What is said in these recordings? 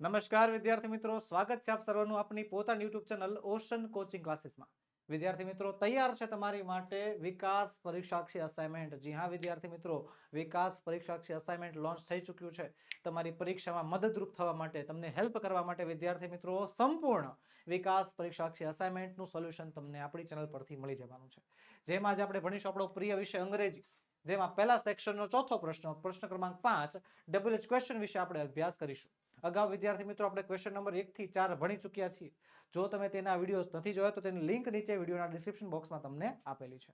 નમસ્કાર વિદ્યાર્થી મિત્રો, સ્વાગત છે આપ સર્વનું આપની પોતાની યુટ્યુબ ચેનલ ઓશન કોચિંગ ક્લાસીસમાં. વિદ્યાર્થી મિત્રો, તૈયાર છે તમારી માટે વિકાસ પરીક્ષાક્ષી અસાઇનમેન્ટ જી હા વિદ્યાર્થી મિત્રો, વિકાસ પરીક્ષાક્ષી અસાઇનમેન્ટ લોન્ચ થઈ ચૂક્યું છે. તમારી પરીક્ષામાં મદદરૂપ થવા માટે, તમને હેલ્પ કરવા માટે વિદ્યાર્થી મિત્રો, સંપૂર્ણ વિકાસ પરીક્ષાક્ષી અસાઇનમેન્ટનું સોલ્યુશન તમને આપણી ચેનલ પરથી મળી જવાનું છે. જેમાં આજે આપણે ભણીશું આપણો પ્રિય વિષય અંગ્રેજી. જેમાં પહેલા સેક્શનનો ચોથો પ્રશ્ન પ્રશ્ન ક્રમાંક પાંચ ડબલ ક્વેશ્ચન વિશે આપણે અભ્યાસ કરીશું. અગાઉ વિદ્યાર્થી મિત્રો આપણે ક્વેશ્ચન નંબર એક થી ચાર ભણી ચૂક્યા છીએ. જો તમે તેના વિડીયોઝ નથી જોયા તો તેની લિંક નીચે વિડીયોના ડિસ્ક્રિપ્શન બોક્સમાં તમને આપેલી છે.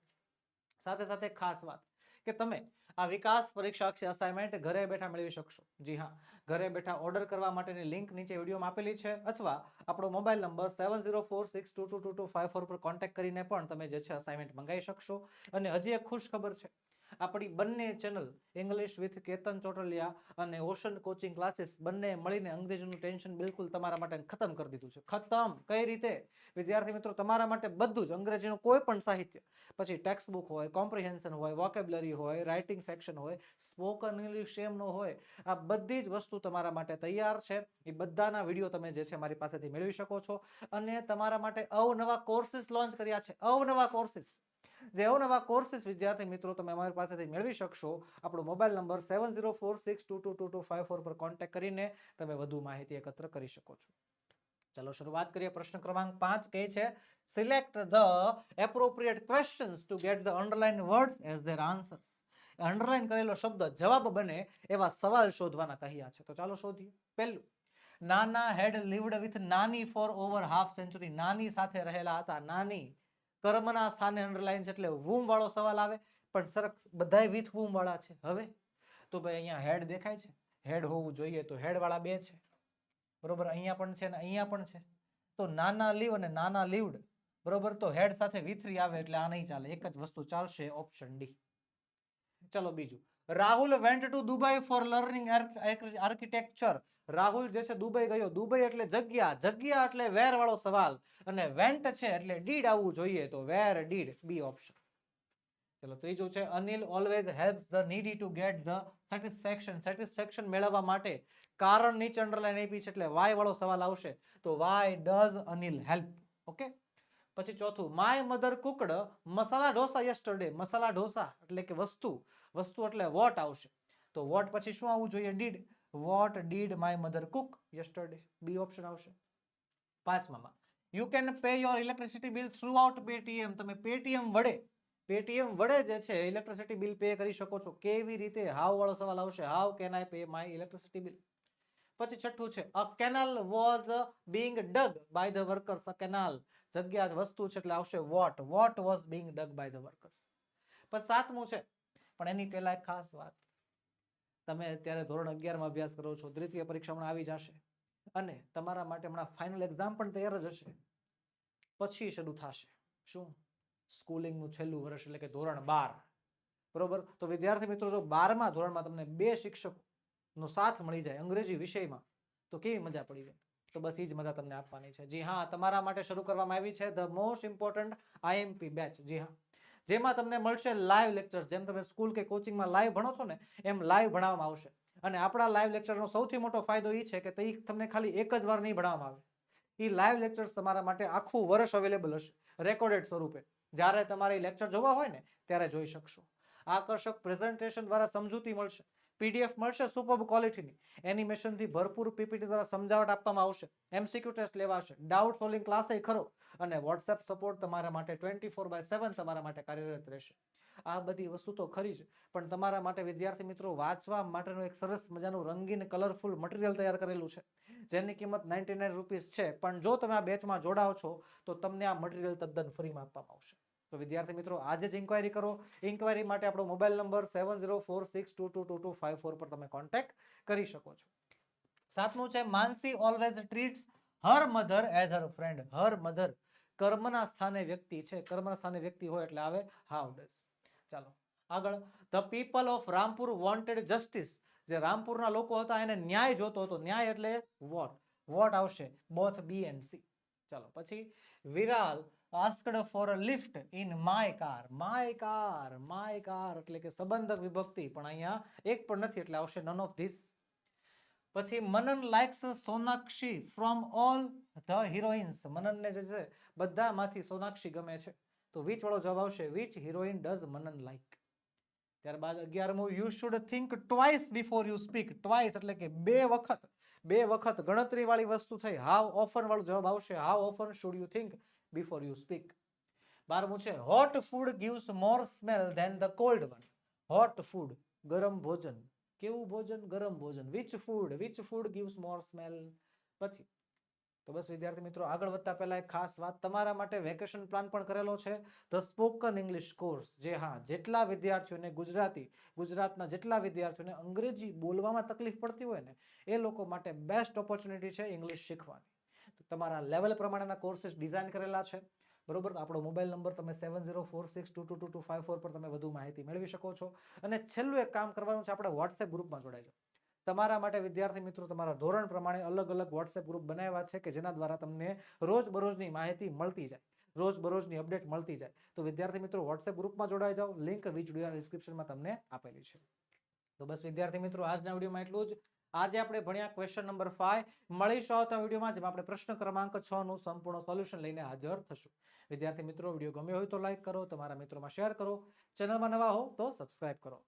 સાથે સાથે ખાસ વાત કે તમે આ વિકાસ પરીક્ષા અસાઇનમેન્ટ ઘરે બેઠા મેળવી શકશો. જી હા, ઘરે બેઠા ઓર્ડર કરવા માટેની લિંક નીચે વિડીયોમાં આપેલી છે અથવા આપણો mobile number seven zero four six two two two two five four પર કોન્ટેક્ટ કરીને પણ તમે જે છે અસાઇનમેન્ટ મંગાવી શકશો. અને હજી એક ખુશ ખબર છે. આપણી બંને channel English with Ketan Chotaliya અને ઓશન કોચિંગ ક્લાસીસ બંને મળીને અંગ્રેજીનું ટેન્શન બિલકુલ તમારા માટે ખતમ કરી દીધું છે. ખતમ! કઈ રીતે? વિદ્યાર્થી મિત્રો, તમારા માટે બધું જ અંગ્રેજીનું કોઈ પણ સાહિત્ય. પછી ટેક્સ્ટ બુક હોય કોમ્પ્રિહેન્શન હોય વોકેબ્લરી હોય રાઇટિંગ સેક્શન હોય સ્પોકન ઇંગ્લિશ એમનો હોય, આ બધી જ વસ્તુ તમારા માટે તૈયાર છે. એ બધાના વીડિયો તમે જે છે મારી પાસેથી મેળવી શકો છો. અને તમારા માટે અવનવા કોર્સિસ લોન્ચ કર્યા છે. અવનવા કોર્સિસ જે અવનવા કોર્સિસ વિદ્યાર્થી મિત્રો તમે અમારી પાસેથી મેળવી શકશો. આપણો mobile number seven zero four six two two two two five four પર કોન્ટેક્ટ કરીને તમે વધુ માહિતી એકત્ર કરી શકો છો. ચાલો શરૂઆત કરીએ પ્રશ્ન ક્રમાંક પાંચ કહે છે select the appropriate questions to get the underline words as their answers underline કરેલો શબ્દ જવાબ બને એવા સવાલ શોધવાના કહ્યા છે. તો ચાલો શોધીએ. પહેલું, નાના હેડ લીવડ વિથ નાની ફોર ઓવર હાફ સેન્ચુરી નાની સાથે રહેલા હતા. નાની કર્મના સ્થાને અંડરલાઈન છે એટલે વૂમ વાળો સવાલ આવે, પણ સરક બધાય વિથ વૂમ વાળા છે. હવે? તો ભાઈ અહીંયા હેડ દેખાય છે? હેડ હોવું જોઈએ તો હેડ વાળા બે છે. બરોબર? અહીંયા પણ છે ને અહીંયા પણ છે. તો નાના લીવ અને નાના લીવડ બરોબર? તો હેડ સાથે વિથરી આવે એટલે આ નહીં ચાલે. એક જ વસ્તુ ચાલશે ઓપ્શન ડી ચલો બીજું. Rahul went to Dubai for learning architecture Rahul જે છે દુબઈ ગયો. દુબઈ એટલે જગ્યા. જગ્યા એટલે વેર વાળો સવાલ. અને વેન્ટ છે એટલે ડીડ આવવું જોઈએ. તો વેર ડીડ બી ઓપ્શન ચલો, ત્રીજું છે, Anil always helps the needy to get the satisfaction satisfaction મેળવવા માટે કારણ નીચે અંડરલાઈન આપી છે એટલે વાય વાળો સવાલ આવશે. તો why does Anil help okay પછી ચોથું my mother cooked masala dosa yesterday masala dosa એટલે કે વસ્તુ. વસ્તુ એટલે વોટ આવશે. તો વોટ પછી શું આવવું જોઈએ? Did what did my mother cook yesterday B option આવશે. પાંચમામાં you can pay your electricity bill through out Paytm તમે પેટીએમ વડે પેટીએમ વડે જે છે ઇલેક્ટ્રિસિટી બિલ પે કરી શકો છો. કેવી રીતે? હાવ વાળો સવાલ આવશે? How can I pay my electricity bill પછી છઠ્ઠું છે a canal was being dug by the workers a canal જગ્યા વસ્તુ છે એટલે આવશે what what was being dug by the workers પછી સાતમું છે. પણ એની પહેલા એક ખાસ વાત. તમે અત્યારે ધોરણ અગિયારમાં અભ્યાસ કરો છો, દ્વિતીય પરીક્ષા હમણાં આવી જશે. અને તમારા માટે હમણાં ફાઇનલ એક્ઝામ પણ તૈયાર જ હશે. પછી શરૂ થશે. શું? સ્કૂલિંગનું છેલ્લું વર્ષ એટલે કે ધોરણ બાર. બરોબર? તો વિદ્યાર્થી મિત્રો, જો બારમા ધોરણમાં તમને બે શિક્ષકનો સાથ મળી જાય અંગ્રેજી વિષયમાં, તો કેવી મજા પડી જાય તો બસ એ જ મજા તમને આપવાની છે. જી હા, તમારા માટે શરૂ કરવામાં આવી છે the most important IMP batch. જી હા. જેમાં તમને મળશે લાઈવ લેક્ચર. જેમ તમે સ્કૂલ કે કોચિંગમાં લાઈવ ભણો છો ને, એમ લાઈવ ભણાવવામાં આવશે. અને આપણા લાઈવ લેક્ચરનો સૌથી મોટો ફાયદો એ છે કે તે તમને ખાલી એક જ વાર નહીં ભણાવવામાં આવે. એ લાઈવ લેક્ચર્સ તમારા માટે આખું વર્ષ અવેલેબલ હશે, રેકોર્ડેડ સ્વરૂપે. જ્યારે તમારે લેક્ચર જોવા હોય ને, ત્યારે જોઈ શકશો. આકર્ષક પ્રેઝન્ટેશન દ્વારા સમજૂતી મળશે. પીડીએફ મળશે સુપર ક્વોલિટીની એનિમેશનથી ભરપૂર પીપીટી દ્વારા સમજાવટ આપવામાં આવશે. એમસીક્યુ ટેસ્ટ લેવાશે. ડાઉટ સોલ્વિંગ ક્લાસ ખરો. અને વોટ્સએપ સપોર્ટ તમારા માટે ટ્વેન્ટી ફોર બાય સેવન તમારા માટે કાર્યરત રહેશે. આ બધી વસ્તુ તો ખરી જ. પણ તમારા માટે, વિદ્યાર્થી મિત્રો, વાંચવા માટેનું એક સરસ મજાનું રંગીન કલરફુલ મટીરિયલ તૈયાર કરેલું છે. જેની કિંમત નાઇન્ટી નાઇન રૂપીસ છે. પણ જો તમે આ બેચમાં જોડાઓ છો, તો તમને આ મટીરિયલ તદ્દન ફ્રીમાં આપવામાં આવશે. તો વિદ્યાર્થી મિત્રો, આજે જ ઇન્ક્વાયરી કરો. ઇન્ક્વાયરી માટે આપણો mobile number seven zero four six two two two two five four પર તમે કોન્ટેક્ટ કરી શકો છો. સાતમું છે Mansi always treats her mother as her friend her mother કર્મના સ્થાને વ્યક્તિ છે. કર્મના સ્થાને વ્યક્તિ હોય એટલે આવે હાઉ ડઝ ચાલો, આગળ. The people of Rampur wanted justice જે રામપુરના લોકો હતા, એને ન્યાય જોતો હતો. ન્યાય એટલે વોટ. વોટ આવશે? બોથ બી એન્ડ સી ચાલો, પછી Viral asked for a lift in my car my car my car એટલે કે સંબંધક વિભક્તિ. પણ અહીંયા એક પણ નથી, એટલે આવશે નન ઓફ ધીસ પછી Manan likes Sonakshi from all the heroines મનનને જે છે, બધામાંથી સોનાક્ષી ગમે છે. તો વિચ વાળો જવાબ આવશે? Which heroine does Manan like ત્યારબાદ અગિયારમું you should think twice before you speak twice એટલે કે બે વખત. બે વખત ગણતરીવાળી વસ્તુ થઈ. હાવ ઓફન વાળો જવાબ આવશે? How often should you think before you speak બારમું છે hot food gives more smell then the cold one hot food ગરમ ભોજન. કેવું ભોજન? ગરમ ભોજન. Which food which food gives more smell પછી. તો બસ વિદ્યાર્થી મિત્રો, આગળ વધતા પહેલા એક ખાસ વાત. તમારા માટે વેકેશન પ્લાન પણ કરેલો છે. ધ સ્પોકન ઇંગ્લિશ કોર્સ જે હા, જેટલા વિદ્યાર્થીઓને ગુજરાતી, ગુજરાતના જેટલા વિદ્યાર્થીઓને અંગ્રેજી બોલવામાં તકલીફ પડતી હોય ને, એ લોકો માટે બેસ્ટ ઓપોર્ચ્યુનિટી છે ઇંગ્લિશ શીખવાની. તમારા લેવલ પ્રમાણેના કોર્सेस ડિઝાઇન કરેલા છે. બરોબર? આપણો મોબાઈલ નંબર તમે seven zero four six two two two two five four પર તમે વધુ માહિતી મેળવી શકો છો. અને છેલ્લું એક કામ કરવાનું છે, આપણે વોટ્સએપ ગ્રુપમાં જોડાઈ જાઓ. તમારા માટે વિદ્યાર્થી મિત્રો, તમારા ધોરણ પ્રમાણે અલગ અલગ વોટ્સએપ ગ્રુપ બનાવ્યા છે કે જેના દ્વારા તમને રોજ બરોજની માહિતી મળતી જાય. રોજ બરોજની અપડેટ મળતી જાય. તો વિદ્યાર્થી મિત્રો વોટ્સએપ ગ્રુપમાં જોડાઈ જાઓ. લિંક વીજ ડિસ્ક્રિપ્શનમાં તમને આપેલી છે. તો બસ વિદ્યાર્થી મિત્રો, આજના વિડીયોમાં એટલું જ. આજે આપણે ભણ્યા ક્વેશ્ચન નંબર ફાઈવ મળીશું આવતા વિડીયોમાં, જેમાં આપણે પ્રશ્ન ક્રમાંક છ નું સંપૂર્ણ સોલ્યુશન લઈને હાજર થશું. વિદ્યાર્થી મિત્રો, વીડિયો ગમ્યો હોય તો લાઈક કરો, તમારા મિત્રોમાં શેર કરો. ચેનલમાં નવા હો તો સબસ્ક્રાઇબ કરો.